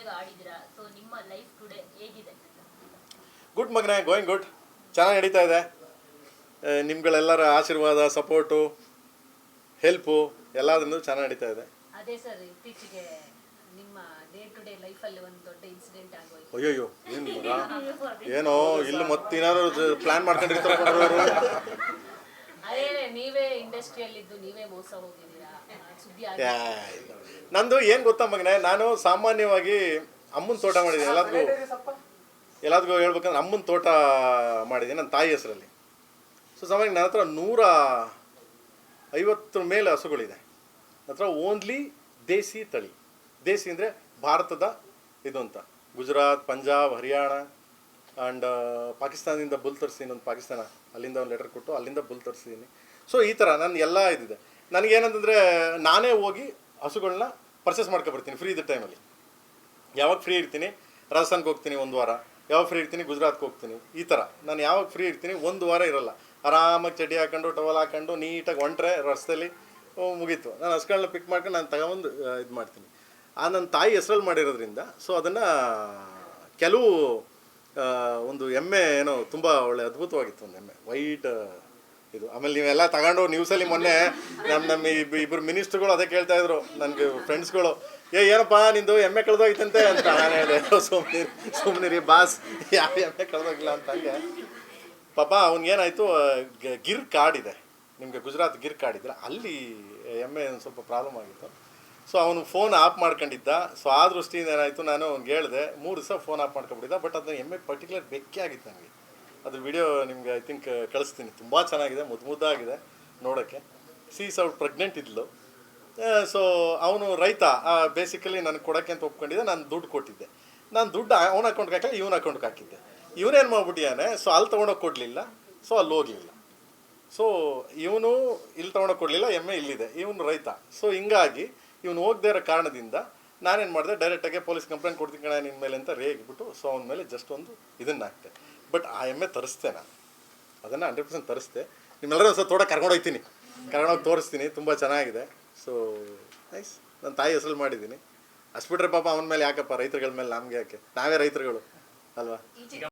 ಎಮ್ಮೆಗಳಿಗೆ ಆಡಿದ್ದೀರಾ? ಸೊ ನಿಮ್ಮ life today ಹೇಗಿದೆ? ಗುಡ್ ಮಗನೇ ಗೋಯಿಂಗ್ ಗುಡ್ ಚೆನ್ನಾಗಿ ನಡೀತಾ ಇದೆ. ನಿಮ್ಗಳೆಲ್ಲರ ಆಶೀರ್ವಾದ ಸಪೋರ್ಟು ಹೆಲ್ಪು ಎಲ್ಲದರಿಂದ ಚೆನ್ನಾಗಿ ನಡೀತಾ ಇದೆ. ಅದೇ ಸರ್ ಇತ್ತೀಚೆಗೆ ನಿಮ್ಮ ಡೇ ಟು ಡೇ ಲೈಫಲ್ಲಿ ಒಂದು ದೊಡ್ಡ ಇನ್ಸಿಡೆಂಟ್ ಆಗೋಯ್ತು. ಅಯ್ಯಯ್ಯೋ ಏನು ಏನೋ ಇಲ್ಲಿ ಮತ್ತೇನಾದ್ರು ಪ್ಲ್ಯಾನ್ ಮಾಡ್ಕೊಂಡಿರ್ತಾರೆ ನೀವೇ ಇಂಡಸ್ಟ್ರಿಯಲ್ಲಿದ್ದು ನೀವೇ ಮೋಸ ಹೋಗಿದ್ದೀರಾ? ಸುದ್ದಿ ನಂದು ಏನು ಗೊತ್ತಾ ಮಗನೇ ನಾನು ಸಾಮಾನ್ಯವಾಗಿ ಅಮ್ಮನ ತೋಟ ಮಾಡಿದ್ದೀನಿ. ಎಲ್ಲದಕ್ಕೂ ಎಲ್ಲದಕ್ಕೂ ಹೇಳ್ಬೇಕಂದ್ರೆ ಅಮ್ಮನ ತೋಟ ಮಾಡಿದ್ದೀನಿ ನನ್ನ ತಾಯಿ ಹೆಸರಲ್ಲಿ. ಸೊ ಸಾಮಾನ್ಯ ನನ್ನ ಹತ್ರ ನೂರ ಐವತ್ತರ ಮೇಲೆ ಹಸುಗಳಿದೆ. ನನ್ನ ಹತ್ರ ಓನ್ಲಿ ದೇಸಿ ತಳಿ. ದೇಸಿ ಅಂದರೆ ಭಾರತದ ಇದು ಅಂತ. ಗುಜರಾತ್ ಪಂಜಾಬ್ ಹರಿಯಾಣ ಆ್ಯಂಡ್ ಪಾಕಿಸ್ತಾನದಿಂದ ಬುಲ್ ತರಿಸ್ತೀನಿ ಒಂದು ಪಾಕಿಸ್ತಾನ. ಅಲ್ಲಿಂದ ಒಂದು ಲೆಟರ್ ಕೊಟ್ಟು ಅಲ್ಲಿಂದ ಬುಲ್ ತರಿಸಿದ್ದೀನಿ ಸೊ ಈ ಥರ ನನ್ನ ಎಲ್ಲ ಇದಿದೆ. ನನಗೇನಂತಂದರೆ ನಾನೇ ಹೋಗಿ ಹಸುಗಳನ್ನ ಪರ್ಚೇಸ್ ಮಾಡ್ಕೊಬರ್ತೀನಿ ಫ್ರೀ ಇದ್ದ ಟೈಮಲ್ಲಿ ಯಾವಾಗ ಫ್ರೀ ಇರ್ತೀನಿ? ರಾಜಸ್ಥಾನ್ಗೆ ಹೋಗ್ತೀನಿ ಒಂದು ವಾರ. ಯಾವಾಗ ಫ್ರೀ ಇರ್ತೀನಿ? ಗುಜರಾತ್ಗೆ ಹೋಗ್ತೀನಿ. ಈ ಥರ ನಾನು ಯಾವಾಗ ಫ್ರೀ ಇರ್ತೀನಿ? ಒಂದು ವಾರ ಇರಲ್ಲ. ಆರಾಮಾಗಿ ಚಡ್ಡಿ ಹಾಕೊಂಡು ಟವಲ್ ಹಾಕೊಂಡು, ನೀಟಾಗಿ ಹೊಂಟ್ರೆ ರಸ್ತೆಯಲ್ಲಿ ಮುಗೀತು. ನಾನು ಹಸುಗಳನ್ನ ಪಿಕ್ ಮಾಡ್ಕೊಂಡು ನಾನು ತಗೊಂಬಂದು ಇದು ಮಾಡ್ತೀನಿ. ಆ ನನ್ನ ತಾಯಿ ಹೆಸರಲ್ಲಿ ಮಾಡಿರೋದ್ರಿಂದ ಸೊ ಅದನ್ನು ಕೆಲವು ಒಂದು ಎಮ್ಮೆ ಏನೋ ತುಂಬ ಒಳ್ಳೆ ಅದ್ಭುತವಾಗಿತ್ತು ಒಂದು ಎಮ್ಮೆ. ವೈಟ್ ಇದು. ಆಮೇಲೆ ನೀವೆಲ್ಲ ತಗೊಂಡು ನ್ಯೂಸಲ್ಲಿ ಮೊನ್ನೆ ನಮ್ಮ ನಮ್ಮ ಇಬ್ಬ ಇಬ್ಬರು ಮಿನಿಸ್ಟ್ರುಗಳು ಅದೇ ಕೇಳ್ತಾ ಇದ್ರು, ನನಗೆ ಫ್ರೆಂಡ್ಸ್ಗಳು ಏ, ಏನಪ್ಪ, ನಿಂದು ಎಮ್ಮೆ ಕಳೆದೋಗಿತ್ತಂತೆ ಅಂತ ನಾನು ಹೇಳಿದೆ ಸುಮ್ಮನೆ ಸುಮ್ಮನಿರಿ ಬಾಸ್, ಯಾವ ಎಮ್ಮೆ ಕಳೆದೋಗಿಲ್ಲ? ಅಂತ ಹಂಗೆ. ಪಾಪ, ಅವನಿಗೇನಾಯಿತು ಗಿರ್ ಕಾಡಿದೆ. ನಿಮಗೆ ಗುಜರಾತ್ ಗಿರ್ ಕಾಡಿದ್ರೆ ಅಲ್ಲಿ ಎಮ್ಮೆ ಸ್ವಲ್ಪ ಪ್ರಾಬ್ಲಮ್ ಆಗಿತ್ತು. ಸೊ ಅವನು ಫೋನ್ ಆಫ್ ಮಾಡ್ಕೊಂಡಿದ್ದ. ಸೊ ಆ ದೃಷ್ಟಿಯಿಂದ ಏನಾಯಿತು, ನಾನು ಅವ್ನಿಗೆ ಹೇಳಿದೆ, ಮೂರು ದಿವಸ ಫೋನ್ ಆಫ್ ಮಾಡ್ಕೊಬಿಟ್ಟಿದ್ದ ಬಟ್ ಅದನ್ನ ಎಮ್ಮೆ ಪರ್ಟಿಕ್ಯುಲರ್ ಬೆಕ್ಕೆ ಆಗಿತ್ತು ನನಗೆ. ಅದು ವಿಡಿಯೋ ನಿಮ್ಗೆ ಐ ಥಿಂಕ್ ಕಳಿಸ್ತೀನಿ. ತುಂಬ ಚೆನ್ನಾಗಿದೆ ಮುದ್ದು ಮುದ್ದಾಗಿದೆ ನೋಡೋಕ್ಕೆ. ಸೀಸ್ ಅವ್ಳು ಪ್ರೆಗ್ನೆಂಟ್ ಇದ್ಲು. ಸೊ ಅವನು ರೈತ ಬೇಸಿಕಲಿ ನನಗೆ ಕೊಡೋಕ್ಕೆ ಅಂತ ಒಪ್ಕೊಂಡಿದ್ದೆ, ನಾನು ದುಡ್ಡು ಕೊಟ್ಟಿದ್ದೆ. ನಾನು ದುಡ್ಡು ಅವನ ಅಕೌಂಟ್ಗೆ ಹಾಕಿಲ್ಲ ಇವನ ಅಕೌಂಟ್ಗೆ ಹಾಕಿದ್ದೆ. ಇವನೇನು ಮಾಡ್ಬಿಟ್ಟಿಯಾನೆ ಸೊ ಅಲ್ಲಿ ತೊಗೊಂಡೋಗಿ ಕೊಡಲಿಲ್ಲ ಸೊ ಅಲ್ಲಿ ಹೋಗಲಿಲ್ಲ. ಸೊ ಇವನು ಇಲ್ಲಿ ತೊಗೊಂಡೋಗಿ ಕೊಡಲಿಲ್ಲ, ಎಮ್ಮೆ ಇಲ್ಲಿದೆ. ಇವನು ರೈತ. ಸೊ ಹಿಂಗಾಗಿ ಇವನು ಹೋಗದೇ ಇರೋ ಕಾರಣದಿಂದ ನಾನೇನು ಮಾಡಿದೆ? ಡೈರೆಕ್ಟಾಗಿ ಪೊಲೀಸ್ ಕಂಪ್ಲೇಂಟ್ ಕೊಡ್ತೀನಿ ಕಣ ನಿನ್ನ ಮೇಲೆ ಅಂತ ರೇಗಿಬಿಟ್ಟು ಸೊ ಅವನ ಮೇಲೆ ಜಸ್ಟ್ ಒಂದು ಇದನ್ನು ಹಾಕ್ತೆ ಬಟ್ ಆ ಎಮ್ಮೆ ತರಿಸ್ತೆ ನಾನು. ಅದನ್ನು ಹಂಡ್ರೆಡ್ ಪರ್ಸೆಂಟ್ ತರಿಸ್ತೆ ನಿಮ್ಮೆಲ್ಲರೂ ಒಂದು ತೋಟ ಕರ್ಕೊಂಡು ಹೋಗ್ತೀನಿ. ಕರ್ಕೊಂಡೋಗಿ ತೋರಿಸ್ತೀನಿ. ತುಂಬ ಚೆನ್ನಾಗಿದೆ. ಸೊ ನೈಸ್ ನನ್ನ ತಾಯಿ ಹೆಸರು ಮಾಡಿದ್ದೀನಿ. ಅಷ್ಟು ಬಿಟ್ರೆ ಪಾಪ ಅವನ ಮೇಲೆ ಯಾಕಪ್ಪ? ರೈತರುಗಳ ಮೇಲೆ ನಮಗೆ ಯಾಕೆ? ನಾವೇ ರೈತರುಗಳು, ಅಲ್ವಾ?